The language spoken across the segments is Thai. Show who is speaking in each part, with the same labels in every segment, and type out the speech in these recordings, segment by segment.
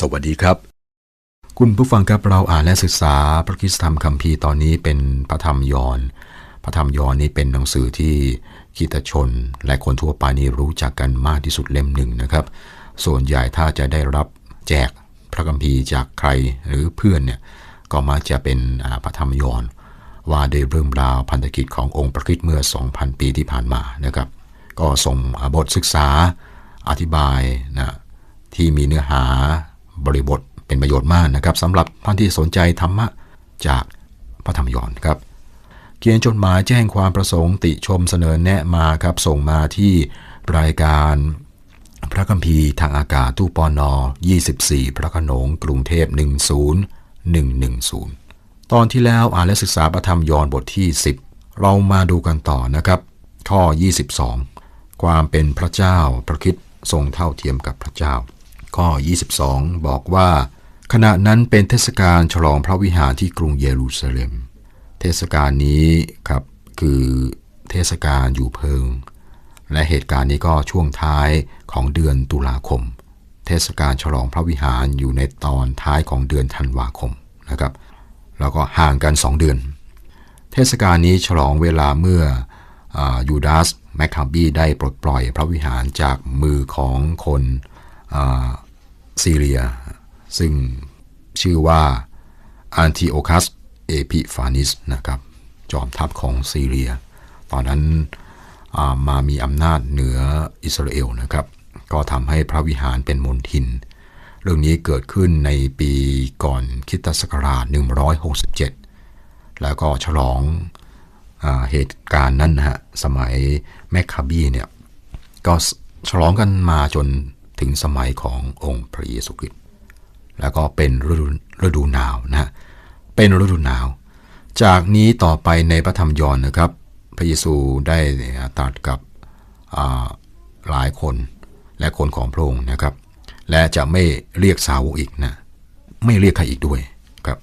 Speaker 1: สวัสดีครับ คุณผู้ฟังครับเราอ่านและศึกษาพระคิสธรรมคัมภีร์ตอนนี้เป็นพระธรรมยอห์นพระธรรมยอห์นนี่เป็นหนังสือที่คิตชน และคนทั่วไปนี่รู้จักกันมากที่สุดเล่มหนึ่งนะครับ ส่วนใหญ่ถ้าจะได้รับแจกพระคัมภีร์จากใครหรือเพื่อนเนี่ยก็มักจะเป็นพระธรรมยอห์นว่าด้วยเรื่องราวพันธกิจขององค์พระคริสต์เมื่อ 2,000 ปีที่ผ่านมานะครับ ก็ส่งบทศึกษาอธิบายนะที่มีเนื้อหา บริบทเป็นประโยชน์มากนะครับสำหรับท่านที่สนใจธรรมะจากพระธรรมยอนครับเขียนจดหมายแจ้งความประสงค์ติชมเสนอแนะมาครับส่งมาที่รายการพระคัมภีร์ทางอากาศตู้ปอนอ24 พระขนงกรุงเทพ 10110 ตอนที่แล้วอ่านและศึกษาพระธรรมยอนบทที่ 10 เรามาดูกันต่อนะครับ ข้อ 22 ความเป็นพระเจ้าพระคิดทรงเท่าเทียมกับพระเจ้า ข้อ 22 บอกว่า ขณะนั้นเป็นเทศกาลฉลองพระวิหารที่กรุงเยรูซาเล็ม เทศกาลนี้ครับคือเทศกาลอยู่เพิง และเหตุการณ์นี้ก็ช่วงท้ายของเดือนตุลาคม เทศกาลฉลองพระวิหารอยู่ในตอนท้ายของเดือนธันวาคมนะครับ แล้วก็ห่างกัน 2 เดือน เทศกาลนี้ฉลองเวลาเมื่ออยูดาสแมคคาบีได้ปลดปล่อยพระวิหารจากมือของคน ซีเรีย ซึ่งชื่อว่าอันติโอคัสเอพิฟานิสนะครับ จอมทัพของซีเรีย ตอนนั้นามามีอำนาจเหนืออิสราเอลนะครับ ก็ทำให้พระวิหารเป็นมณฑิน เรื่องนี้เกิดขึ้นในปีก่อนคริตศักราช 167 แล้วก็ฉลองอเหตุการณ์นั้นนะฮะ สมัยแมคคาบีเนี่ย ก็ฉลองกันมาจน ถึงสมัยขององค์พระเยซูคริสต์แล้วก็เป็นฤดูฤดูหนาวนะฮะเป็นฤดูหนาว จากนี้ต่อไปในพระธรรมยอห์นนะครับ พระเยซูได้ตรัสกับอ่าหลายคนและคนของพระองค์นะครับ และจะไม่เรียกสาวกอีกนะไม่เรียกใครอีกด้วยครับ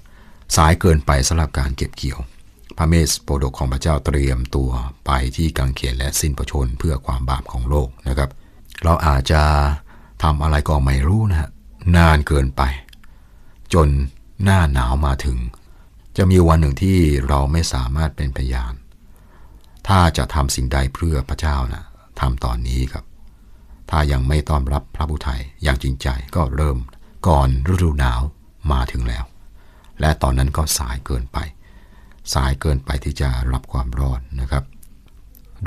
Speaker 1: สายเกินไปสำหรับการเก็บเกี่ยว พระเมสโปรดกของพระเจ้าเตรียมตัวไปที่กังเขนและสิ้นพระชนเพื่อความบาปของโลกนะครับ เราอาจจะ ทำอะไรก็ไม่รู้นะฮะนานเกินไป จนหน้าหนาวมาถึง จะมีวันหนึ่งที่เราไม่สามารถเป็นพยาน ถ้าจะทำสิ่งใดเพื่อพระเจ้านะทำตอนนี้ครับ ถ้ายังไม่ต้อนรับพระผู้ไทยอย่างจริงใจก็เริ่มก่อนฤดูหนาวมาถึงแล้ว และตอนนั้นก็สายเกินไป สายเกินไปที่จะรับความรอดนะครับ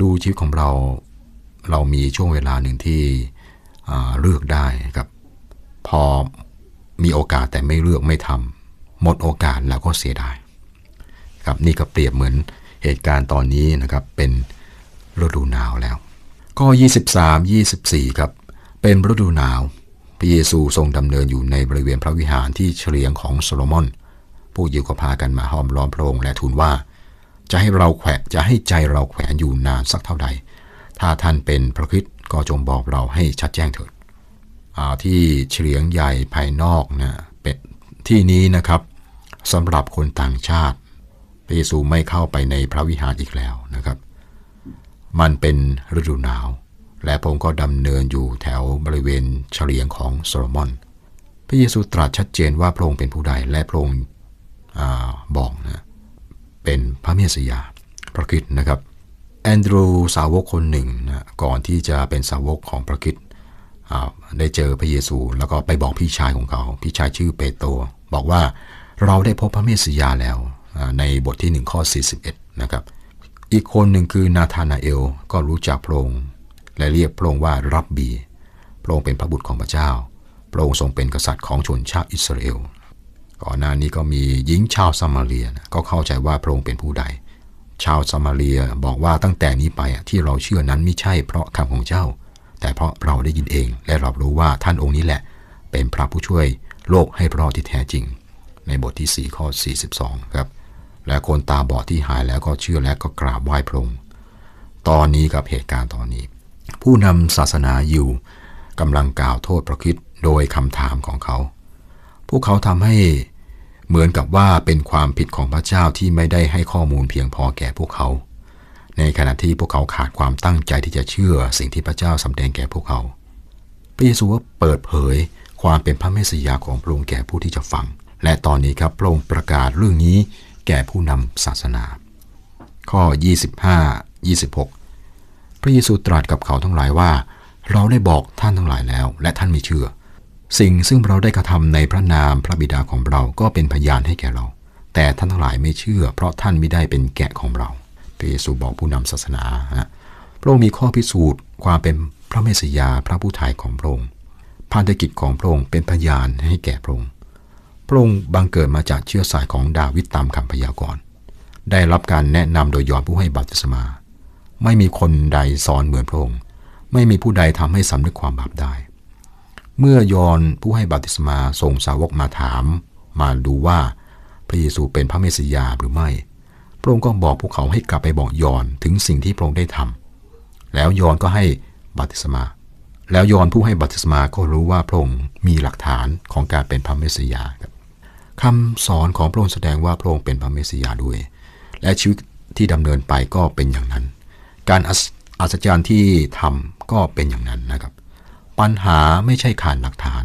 Speaker 1: ดูชีวิตของเราเรามีช่วงเวลาหนึ่งที่ เลือกได้ครับ พอมีโอกาสแต่ไม่เลือกไม่ทำหมดโอกาสแล้วก็เสียดายครับนี่ก็เปรียบเหมือนเหตุการณ์ตอนนี้นะครับเป็นฤดูหนาวแล้ว ข้อ 23 24 ครับ เป็นฤดูหนาว พระเยซูทรงดำเนินอยู่ในบริเวณพระวิหารที่เฉลียงของโซโลมอน ผู้ยิวก็พากันมาห้อมล้อมพระองค์และทูลว่า จะให้เราแขวะจะให้ใจเราแขวนอยู่นานสักเท่าใด ถ้าท่านเป็นพระคริสต์ ก็จงบอกเราให้ชัดแจ้งเถิดที่เฉลียงใหญ่ภายนอกนะเป็นที่นี้นะครับสำหรับคนต่างชาติพระเยซูไม่เข้าไปในพระวิหารอีกแล้วนะครับ มันเป็นฤดูหนาว และพระองค์ก็ดำเนินอยู่แถวบริเวณเฉลียงของโซโลมอน พระเยซูตรัสชัดเจนว่าพระองค์เป็นผู้ใดและพระองค์บอกนะเป็นพระเมสสิยาพระคริสต์นะครับ นดรูสาวกคนหนึ่งนะก่อนที่จะเป็นสาวกของพระคริสต์อ่าได้เจอพระเยซู แล้วก็ไปบอกพี่ชายของเขา พี่ชายชื่อเปโตรบอกว่าเราได้พบพระเมสสิยาแล้วในบทที่ 1 ข้อ 41 นะครับอีกคนหนึ่งคือนาธานาเอลก็รู้จักพระองค์และเรียกพระองค์ว่ารับบีพระองค์เป็นพระบุตรของพระเจ้าพระองค์ทรงเป็นกษัตริย์ของชนชาติอิสราเอลก่อนหน้านี้ก็มีหญิงชาวซามาเรียนะก็เข้าใจว่าพระองค์เป็นผู้ใด ชาวซามาเรียบอกว่าตั้งแต่นี้ไปที่เราเชื่อนั้นไม่ใช่เพราะคำของเจ้า แต่เพราะเราได้ยินเองและเรารู้ว่าท่านองค์นี้แหละ เป็นพระผู้ช่วยโลกให้รอดที่แท้จริง ในบทที่ 4 ข้อ 42 ครับ และคนตาบอดที่หายแล้วก็เชื่อและก็กราบไหว้พระองค์ตอนนี้กับเหตุการณ์ตอนนี้ ผู้นำศาสนาอยิวกำลังกล่าวโทษพระคิดโดยคำถามของเขา พวกเขาทำให้ เหมือนกับว่าเป็นความผิดของพระเจ้าที่ไม่ได้ให้ข้อมูลเพียงพอแก่พวกเขา ในขณะที่พวกเขาขาดความตั้งใจที่จะเชื่อสิ่งที่พระเจ้าสำแดงแก่พวกเขา พระเยซูก็เปิดเผยความเป็นพระเมสสิยาของพระองค์แก่ผู้ที่จะฟัง และตอนนี้ครับพระองค์ประกาศเรื่องนี้แก่ผู้นำศาสนา ข้อ 25 26 พระเยซูตรัสกับเขาทั้งหลายว่า เราได้บอกท่านทั้งหลายแล้ว และท่านไม่เชื่อ สิ่งซึ่งเราได้กระทำในพระนามพระบิดาของเราก็เป็นพยานให้แก่เรา แต่ท่านทั้งหลายไม่เชื่อ เพราะท่านไม่ได้เป็นแกะของเราพระเยซูบอกผู้นำศาสนาฮะพระองค์มีข้อพิสูจน์ ความเป็นพระเมสสยาพระผู้ไถ่ของพระองค์พันธกิจของพระองค์เป็นพยานให้แก่พระองค์พระองค์บังเกิดมาจากเชื้อสายของดาวิดตามคำพยากรณ์ได้รับการแนะนำโดยยอนผู้ให้บัพติศมา ไม่มีคนใดสอนเหมือนพระองค์ ไม่มีผู้ใดทำให้สำนึกความบาปได้ เมื่อยอนผู้ให้บัติศมาส่งสาวกมาถาม มาดูว่าพระเยซูเป็นพระเมสสิยาหรือไม่ พระองค์ก็บอกพวกเขาให้กลับไปบอกยอนถึงสิ่งที่พระองค์ได้ทำแล้วยอนก็ให้บัติศมา แล้วยอนผู้ให้บัติศมาก็รู้ว่าพระองค์มีหลักฐานของการเป็นพระเมสสิยาครับคำสอนของพระองค์แสดงว่าพระองค์เป็นพระเมสสิยาด้วย และชีวิตที่ดำเนินไปก็เป็นอย่างนั้น การอัศจรรย์ที่ทำก็เป็นอย่างนั้นนะครับ ปัญหาไม่ใช่ขาดหลักฐาน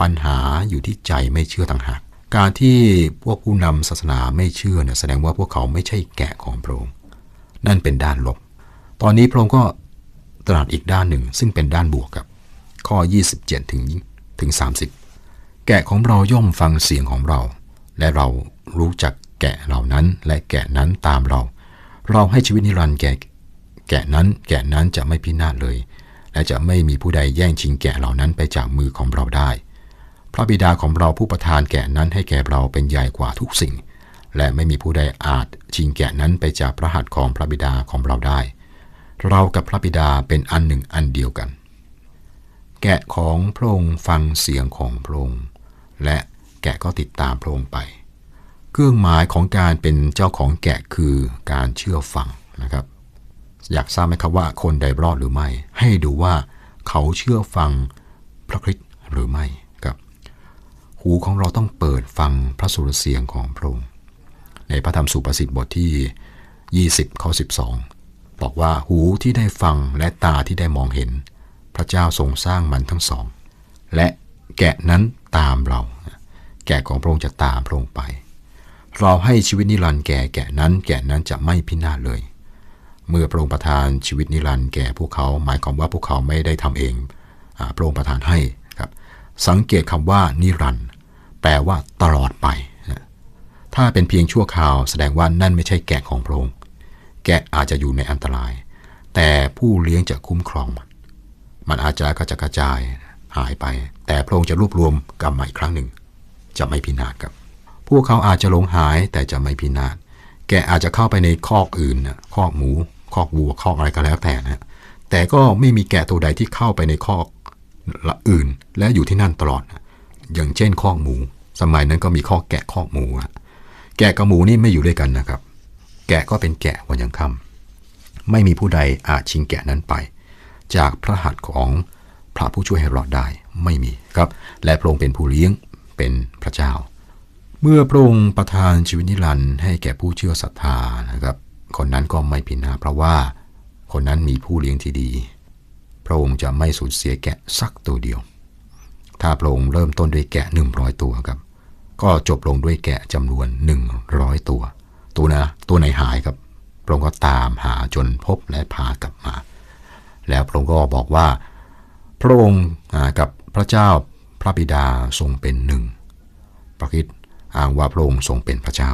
Speaker 1: ปัญหาอยู่ที่ใจไม่เชื่อต่างหาก การที่พวกผู้นำศาสนาไม่เชื่อเนี่ยแสดงว่าพวกเขาไม่ใช่แกะของพระองค์นั่นเป็นด้านลบ ตอนนี้พระองค์ก็ตรัสอีกด้านหนึ่ง ซึ่งเป็นด้านบวกกับ ข้อ 27 ถึงถึง 30 แกะของเราย่อมฟังเสียงของเรา และเรารู้จักแกะเหล่านั้นและแกะนั้นตามเรา เราให้ชีวิตนิรันดร์แก่แกะนั้นแกะนั้นจะไม่พินาศเลย และจะไม่มีผู้ใดแย่งชิงแกะเหล่านั้นไปจากมือของเราได้ พระบิดาของเราผู้ประทานแกะนั้นให้แก่เราเป็นใหญ่กว่าทุกสิ่ง และไม่มีผู้ใดอาจชิงแกะนั้นไปจากพระหัตถ์ของพระบิดาของเราได้ เรากับพระบิดาเป็นอันหนึ่งอันเดียวกัน แกะของพระองค์ฟังเสียงของพระองค์และแกะก็ติดตามพระองค์ไป เครื่องหมายของการเป็นเจ้าของแกะคือการเชื่อฟังนะครับ อยากทราบไหมครับว่าคนใดรอดหรือไม่ ให้ดูว่าเขาเชื่อฟังพระคริสต์หรือไม่ครับ หูของเราต้องเปิดฟังพระสุรเสียงของพระองค์ในพระธรรมสุภาษิตบทที่ 20ข้อ12 บอกว่าหูที่ได้ฟังและตาที่ได้มองเห็น พระเจ้าทรงสร้างมันทั้งสอง และแกะนั้นตามเรา แกะของพระองค์จะตามพระองค์ไป เราให้ชีวิตนิรันดร์แก่แกะนั้นแกะนั้นจะไม่พินาศเลย เมื่อพระองค์ประทานชีวิตนิรันดร์แก่พวกเขา หมายความว่าพวกเขาไม่ได้ทำเองอพระองค์ประทานให้ครับสังเกตคำว่านิรันดร์แปลว่าตลอดไป ถ้าเป็นเพียงชั่วคราวแสดงว่านั่นไม่ใช่แกะของพระองค์ แกะอาจจะอยู่ในอันตราย แต่ผู้เลี้ยงจะคุ้มครองมัน มันอาจจะกระจกระจายหายไป แต่พระองค์จะรวบรวมกลับมาอีกครั้งหนึ่ง จะไม่พินาศครับ พวกเขาอาจจะหลงหายแต่จะไม่พินาศ แกอาจจะเข้าไปในคอกอื่นนะคอกหมู คอกวัวคอกอะไรก็แล้วแต่นะแต่ก็ไม่มีแกะตัวใดที่เข้าไปในคอกละอื่น และอยู่ที่นั่นตลอด อย่างเช่นคอกหมู สมัยนั้นก็มีคอกแกะคอกหมูแกะกับหมูนี่ไม่อยู่ด้วยกันนะครับ แกะก็เป็นแกะวันยังค่ำไม่มีผู้ใดอาจชิงแกะนั้นไป จากพระหัตถ์ของพระผู้ช่วยให้รอดได้ไม่มีครับ และพระองค์เป็นผู้เลี้ยงเป็นพระเจ้า เมื่อพระองค์ประทานชีวิตนิรันดร์ให้แก่ผู้เชื่อศรัทธานะครับ คนนั้นก็ไม่พินาเพราะว่า คนนั้นมีผู้เลี้ยงที่ดี พระองค์จะไม่สูญเสียแกะสักตัวเดียว ถ้าพระองค์เริ่มต้นด้วยแกะ 100 ตัวครับ ก็จบลงด้วยแกะจำนวน 100 ตัว ตัวนะตัวไหนหายครับ พระองค์ก็ตามหาจนพบและพากลับมา แล้วพระองค์ก็บอกว่า พระองค์กับพระเจ้าพระบิดาทรงเป็นหนึ่งพระคิดอ้างว่าพระองค์ทรงเป็นพระเจ้า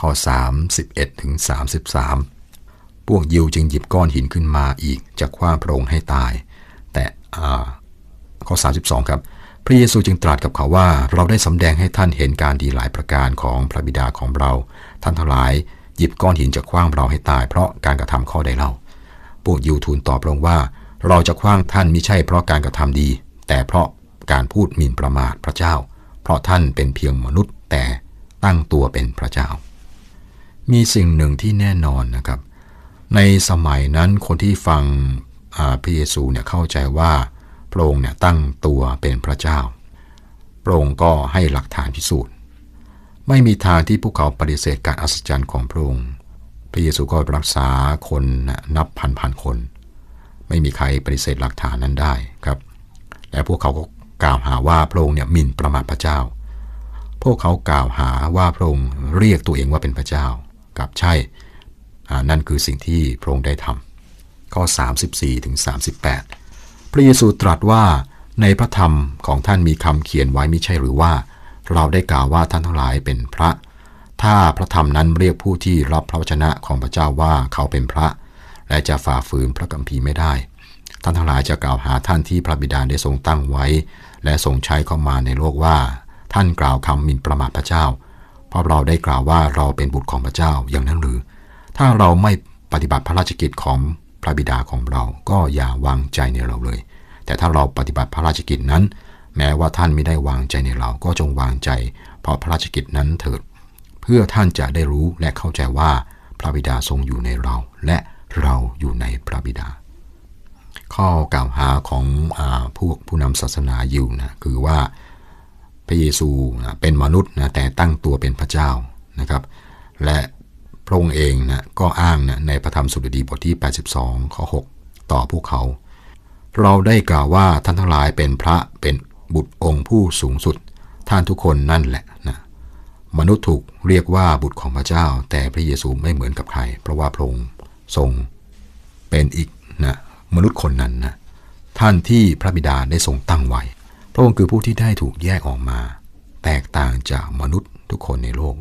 Speaker 1: ข้อ 31ถึง33 พวกยิวจึงหยิบก้อนหินขึ้นมาอีกจะคว้างพระองค์ให้ตาย แต่ข้อ 32 ครับ พระเยซูจึงตรัสกับเขาว่า เราได้สำแดงให้ท่านเห็นการดีหลายประการของพระบิดาของเรา ท่านทั้งหลายหยิบก้อนหินจะคว้างเราให้ตาย เพราะการกระทำข้อใดเล่า พวกยิวทูลตอบพระองค์ว่า เราจะคว้างท่านไมิใช่เพราะการกระทำดี แต่เพราะการพูดหมิ่นประมาทพระเจ้า เพราะท่านเป็นเพียงมนุษย์แต่ตั้งตัวเป็นพระเจ้า มีสิ่งหนึ่งที่แน่นอนนะครับ ในสมัยนั้นคนที่ฟังพระเยซูเนี่ยเข้าใจว่าพระองค์เนี่ยตั้งตัวเป็นพระเจ้า พระองค์ก็ให้หลักฐานพิสูจน์ ไม่มีทางที่พวกเขาปฏิเสธการอัศจรรย์ของพระองค์ พระเยซูก็รักษาคนนับพันพันคน ไม่มีใครปฏิเสธหลักฐานนั้นได้ครับ และพวกเขาก็กล่าวหาว่าพระองค์เนี่ยหมิ่นประมาทพระเจ้า พวกเขากล่าวหาว่าพระองค์เรียกตัวเองว่าเป็นพระเจ้า กับใช่ นั่นคือสิ่งที่พระองค์ได้ทำข้อ 34ถึง38 พระเยซูตรัสว่าในพระธรรมของท่านมีคำเขียนไว้ไม่ใช่หรือว่า เราได้กล่าวว่าท่านทั้งหลายเป็นพระ ถ้าพระธรรมนั้นเรียกผู้ที่รับพระวจนะของพระเจ้าว่าเขาเป็นพระ และจะฝ่าฝืนพระกัมภีร์ไม่ได้ ท่านทั้งหลายจะกล่าวหาท่านที่พระบิดาได้ทรงตั้งไว้ และทรงใช้เข้ามาในโลกว่า ท่านกล่าวคำหมิ่นประมาทพระเจ้า เพราะเราได้กล่าวว่าเราเป็นบุตรของพระเจ้าอย่างนั้นหรือ ถ้าเราไม่ปฏิบัติพระราชกิจของพระบิดาของเราก็อย่าวางใจในเราเลย แต่ถ้าเราปฏิบัติพระราชกิจนั้น แม้ว่าท่านไม่ได้วางใจในเราก็จงวางใจ เพราะพระราชกิจนั้นเถิด เพื่อท่านจะได้รู้และเข้าใจว่าพระบิดาทรงอยู่ในเรา และเราอยู่ในพระบิดา ข้อกล่าวหาของอพวกผู้นำศาสนาอยู่นะคือว่า พระเยซูนะเป็นมนุษย์นะแต่ตั้งตัวเป็นพระเจ้านะครับ และพระองค์เองนะก็อ้างนะในพระธรรมสุดดีบทที่ 82ข้อ6ต่อพวกเขา เราได้กล่าวว่าท่านทั้งหลายเป็นพระเป็นบุตรองค์ผู้สูงสุด ท่านทุกคนนั่นแหละนะมนุษย์ถูกเรียกว่าบุตรของพระเจ้า แต่พระเยซูไม่เหมือนกับใคร เพราะว่าพระองค์ทรงเป็นอีกนะมนุษย์คนนั้นนะท่านที่พระบิดาได้ทรงตั้งไว้ พระองค์คือผู้ที่ได้ถูกแยกออกมา แตกต่างจากมนุษย์ทุกคนในโลก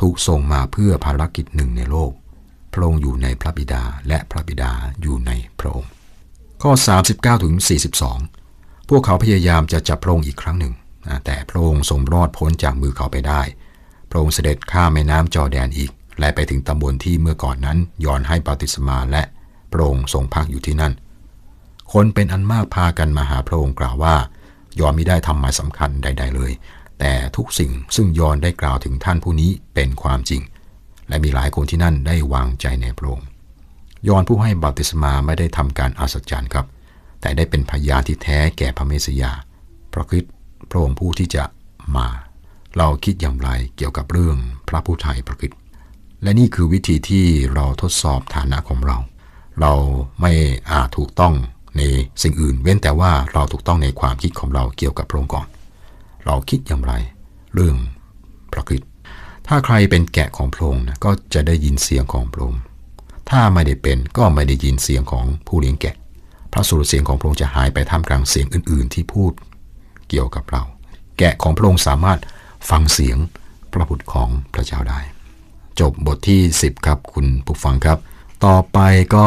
Speaker 1: ถูกส่งมาเพื่อภารกิจหนึ่งในโลก พระองค์อยู่ในพระบิดาและพระบิดาอยู่ในพระองค์ ข้อ 39ถึง42 พวกเขาพยายามจะจับพระองค์อีกครั้งหนึ่ง แต่พระองค์ทรงรอดพ้นจากมือเขาไปได้ พระองค์เสด็จข้ามแม่น้ำจอแดนอีก และไปถึงตำบลที่เมื่อก่อนนั้นยอนให้ปฏิสมาและพระองค์ทรงพักอยู่ที่นั่น คนเป็นอันมากพากันมาหาพระองค์กล่าวว่า ยอนไม่ได้ทำหมายสำคัญใด ๆ เลย แต่ทุกสิ่งซึ่งยอนได้กล่าวถึงท่านผู้นี้เป็นความจริง และมีหลายคนที่นั่นได้วางใจในพระองค์ยอนผู้ให้บัพติศมาไม่ได้ทำการอัศจรรย์ครับ แต่ได้เป็นพยานที่แท้แก่พระเมสยา พระคริสต์พระองค์ผู้ที่จะมา เราคิดอย่างไรเกี่ยวกับเรื่องพระผู้ไทยพระคริสต์และนี่คือวิธีที่เราทดสอบฐานะของเรา เราไม่อาจถูกต้อง ในสิ่งอื่นเว้นแต่ว่าเราถูกต้องในความคิดของเราเกี่ยวกับพระองค์ก่อน เราคิดอย่างไร เรื่องพระคริสต์ถ้าใครเป็นแกะของพระองค์ก็จะได้ยินเสียงของพระองค์ถ้าไม่ได้เป็นก็ไม่ได้ยินเสียงของผู้เลี้ยงแกะ พระสุรเสียงของพระองค์จะหายไปท่ามกลางเสียงอื่น ๆ ที่พูดเกี่ยวกับเรา แกะของพระองค์สามารถฟังเสียงพระบุตรของพระเจ้าได้ จบบทที่ 10 ครับคุณผู้ฟังครับ ต่อไปก็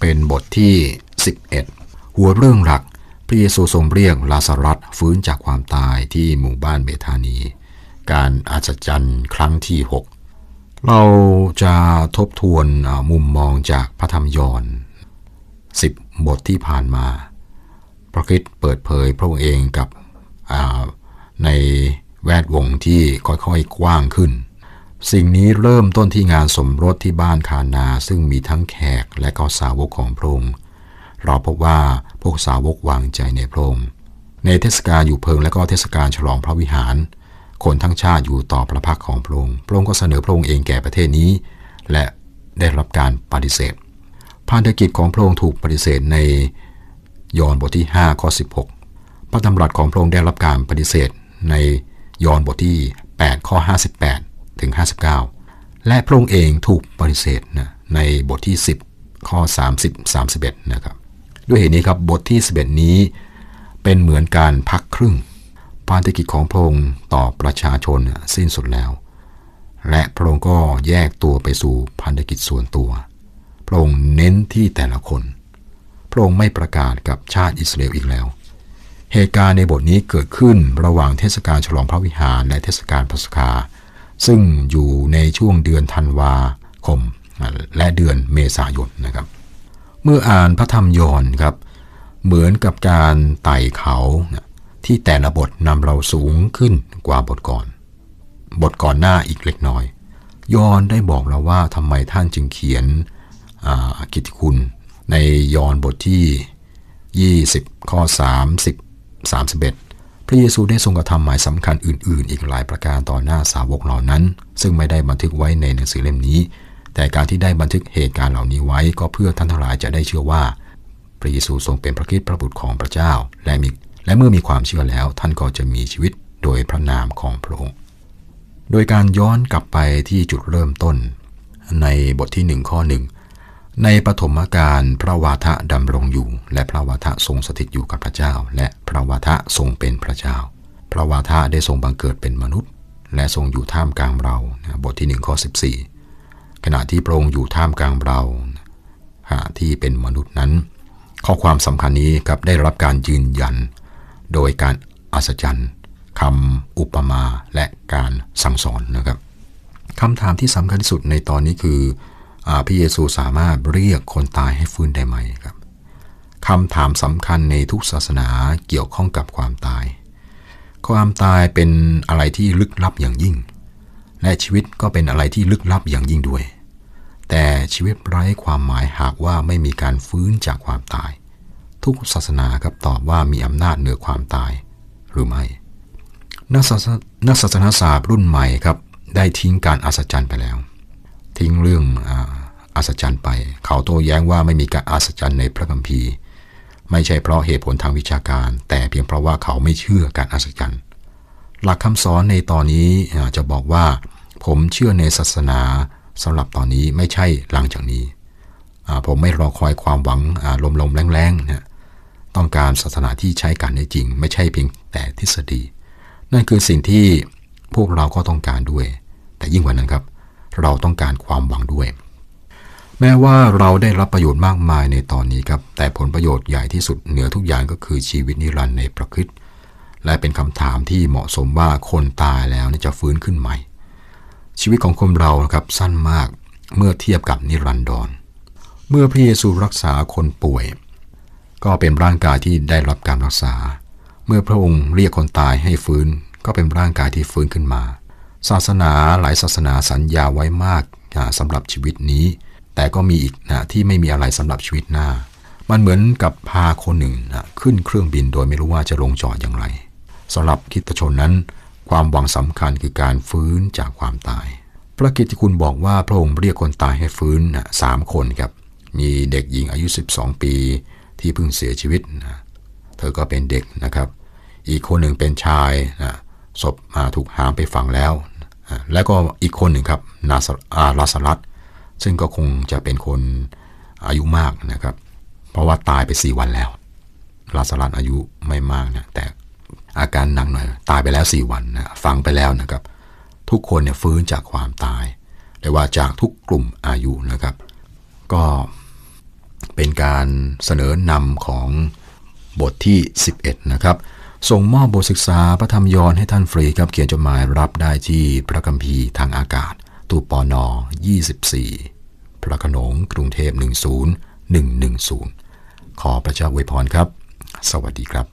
Speaker 1: เป็นบทที่ 11 หัวเรื่องหลัก พระเยซูทรงเรียกลาซารัสฟื้นจากความตายที่หมู่บ้านเบธานี การอาจจรรย์ครั้งที่ 6 เราจะทบทวนมุมมองจากพระธรรมยอนสิบบทที่ผ่านมา พระคิดเปิดเผยพระองค์เองกับในแวดวงที่ค่อยๆกว้างขึ้น สิ่งนี้เริ่มต้นที่งานสมรสที่บ้านคานา ซึ่งมีทั้งแขกและก็สาวกของพระองค์ เราพบว่าพวกสาวกวางใจในพระองค์ ในเทศกาลอยู่เพิงและก็เทศกาลฉลองพระวิหาร คนทั้งชาติอยู่ต่อพระพักของพระองค์ พระองค์ก็เสนอพระองค์เองแก่ประเทศนี้ และได้รับการปฏิเสธ พันธกิจของพระองค์ถูกปฏิเสธในยอห์นบทที่5ข้อ16 พระดำรัสของพระองค์ได้รับการปฏิเสธในยอห์นบทที่ 8 ข้อ 58 ถึง 59 และพระองค์เองถูกปฏิเสธนะในบทที่ 10 ข้อ 30 31 นะครับ ด้วยเหตุนี้ครับบทที่ 11 นี้ เป็นเหมือนการพักครึ่งพันธกิจของพระองค์ต่อประชาชนสิ้นสุดแล้ว และพระองค์ก็แยกตัวไปสู่พันธกิจส่วนตัว พระองค์เน้นที่แต่ละคน พระองค์ไม่ประกาศกับชาติอิสราเอลอีกแล้ว เหตุการณ์ในบทนี้เกิดขึ้นระหว่างเทศกาลฉลองพระวิหารและเทศกาลพัสกาซึ่งอยู่ในช่วงเดือนธันวาคม และเดือนเมษายนนะครับ เมื่ออ่านพระธรรมยอนครับ เหมือนกับการไต่เขาที่แต่ละบทนำเราสูงขึ้นกว่าบทก่อน บทก่อนหน้าอีกเล็กน้อย ยอนได้บอกเราว่าทำไมท่านจึงเขียนกิตติคุณ ในยอนบทที่ 20 ข้อ 30 31 พระเยซูได้ทรงกระทำหมายสำคัญอื่น ๆ อีกหลายประการต่อหน้าสาวกเหล่านั้น ซึ่งไม่ได้บันทึกไว้ในหนังสือเล่มนี้ แต่การที่ได้บันทึกเหตุการณ์เหล่านี้ไว้ก็เพื่อท่านทั้งหลายจะได้เชื่อว่า พระเยซูทรงเป็นพระคิดพระบุตรของพระเจ้า และมีและเมื่อมีความเชื่อแล้วท่านก็จะมีชีวิตโดยพระนามของพระองค์ โดยการย้อนกลับไปที่จุดเริ่มต้น ในบทที่หนึ่งข้อหนึ่งในปฐมกาลพระวาทะดำรงอยู่ และพระวาทะทรงสถิตอยู่กับพระเจ้า และพระวาทะทรงเป็นพระเจ้า พระวาทะได้ทรงบังเกิดเป็นมนุษย์ และทรงอยู่ท่ามกลางเราบทที่หนึ่งข้อ14 ขณะที่พระองค์อยู่ท่ามกลางเราขณะที่เป็นมนุษย์นั้น ข้อความสำคัญนี้ครับได้รับการยืนยัน โดยการอัศจรรย์คำอุปมาและการสั่งสอนนะครับคำถามที่สำคัญที่สุดในตอนนี้คือพระเยซูสามารถเรียกคนตายให้ฟื้นได้ไหมครับคำถามสำคัญในทุกศาสนาเกี่ยวข้องกับความตาย ความตายเป็นอะไรที่ลึกลับอย่างยิ่ง และชีวิตก็เป็นอะไรที่ลึกลับอย่างยิ่งด้วย แต่ชีวิตไร้ความหมายหากว่าไม่มีการฟื้นจากความตาย ทุกศาสนาครับตอบว่ามีอำนาจเหนือความตายหรือไม่นักศาสนาศาสตร์รุ่นใหม่ครับได้ทิ้งการอัศจรรย์ไปแล้ว ทิ้งเรื่องอัศจรรย์ไป เขาโต้แย้งว่าไม่มีการอัศจรรย์ในพระคัมภีร์ ไม่ใช่เพราะเหตุผลทางวิชาการ แต่เพียงเพราะว่าเขาไม่เชื่อการอัศจรรย์หลักคำสอนในตอนนี้จะบอกว่า ผมเชื่อในศาสนาสำหรับตอนนี้ไม่ใช่หลังจากนี้ผมไม่รอคอยความหวังลมลมแรงๆนะต้องการศาสนาที่ใช้การได้จริง ไม่ใช่เพียงแต่ทฤษฎี นั่นคือสิ่งที่พวกเราก็ต้องการด้วย แต่ยิ่งกว่านั้นครับ เราต้องการความหวังด้วย แม้ว่าเราได้รับประโยชน์มากมายในตอนนี้ครับ แต่ผลประโยชน์ใหญ่ที่สุดเหนือทุกอย่างก็คือชีวิตนิรันดร์ในพระคิดและเป็นคำถามที่เหมาะสมว่าคนตายแล้วจะฟื้นขึ้นใหม่ ชีวิตของคนเราครับสั้นมากเมื่อเทียบกับนิรันดร เมื่อพระเยซูรักษาคนป่วย ก็เป็นร่างกายที่ได้รับการรักษา เมื่อพระองค์เรียกคนตายให้ฟื้น ก็เป็นร่างกายที่ฟื้นขึ้นมา ศาสนาหลายศาสนาสัญญาไว้มากสำหรับชีวิตนี้ แต่ก็มีอีกนะที่ไม่มีอะไรสำหรับชีวิตหน้า มันเหมือนกับพาคนหนึ่งนะขึ้นเครื่องบินโดยไม่รู้ว่าจะลงจอดอย่างไรสำหรับคิดชนนั้น ความหวังสำคัญคือการฟื้นจากความตาย พระกิติคุณบอกว่าพระองค์เรียกคนตายให้ฟื้นนะสามคนครับ มีเด็กหญิงอายุ 12 ปีที่เพิ่งเสียชีวิตนะเธอก็เป็นเด็กนะครับ อีกคนหนึ่งเป็นชายนะศพมาถูกหามไปฝังแล้ว แล้วก็อีกคนหนึ่งครับนาสลาสลัดซึ่งก็คงจะเป็นคนอายุมากนะครับ เพราะว่าตายไป 4 วันแล้วลาสลัดอายุไม่มากนะแต่ อาการหนักหน่อยตายไปแล้ว 4 วันนะฟังไปแล้วนะครับ ทุกคนเนี่ยฟื้นจากความตายเรียกว่าจากทุกกลุ่มอายุนะครับ ก็เป็นการเสนอนำของบทที่ 11 นะครับ ส่งมอบบทศึกษาพระธรรมยอนให้ท่านฟรีครับ เขียนจดหมายรับได้ที่พระกัมภีร์ทางอากาศ ตู้ปอนอ24 พระขนงกรุงเทพ 10110 ขอพระเจ้าอวยพรครับ สวัสดีครับ